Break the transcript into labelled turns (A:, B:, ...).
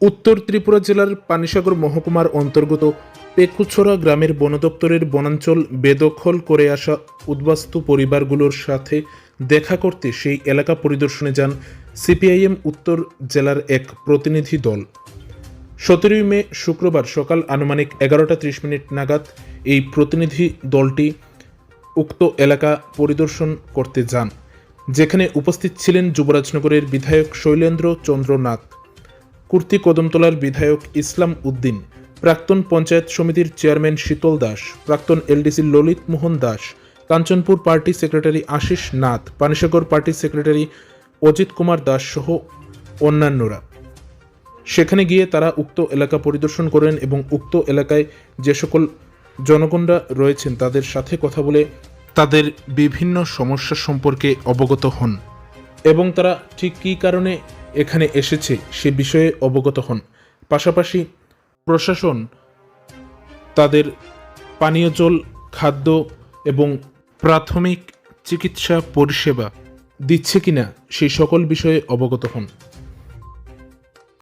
A: উত্তর ত্রিপুরা জেলার পানিসাগর মহকুমার অন্তর্গত পেকুছড়া গ্রামের বন দপ্তরের বনাঞ্চল বেদখল করে আসা উদ্বাস্তু পরিবারগুলোর সাথে দেখা করতে সেই এলাকা পরিদর্শনে যান সিপিআইএম উত্তর জেলার এক প্রতিনিধি দল। সতেরোই মে শুক্রবার সকাল আনুমানিক এগারোটা ত্রিশ মিনিট নাগাদ এই প্রতিনিধি দলটি উক্ত এলাকা পরিদর্শন করতে যান, যেখানে উপস্থিত ছিলেন যুবরাজনগরের বিধায়ক শৈলেন্দ্র চন্দ্র নাথ কুর্তি কদমতলার বিধায়ক ইসলাম উদ্দিন, প্রাক্তন পঞ্চায়েত সমিতির চেয়ারম্যান শীতল দাস, প্রাক্তন LDC Lalit Mohan Das, Kanchanpur party secretary Ashis Nath, Panisagar party secretary Ajit Kumar Das সহ অন্যান্যরা। সেখানে গিয়ে তারা উক্ত এলাকা পরিদর্শন করেন এবং উক্ত এলাকায় যে সকল জনগণরা রয়েছেন তাদের সাথে কথা বলে তাদের বিভিন্ন সমস্যা সম্পর্কে অবগত হন। এবং তারা ঠিক কী কারণে এখানে এসেছে, সে বিষয়ে অবগত হন। পাশাপাশি প্রশাসন তাদের পানীয় জল, খাদ্য এবং প্রাথমিক চিকিৎসা পরিষেবা দিচ্ছে কিনা সেই সকল বিষয়ে অবগত হন।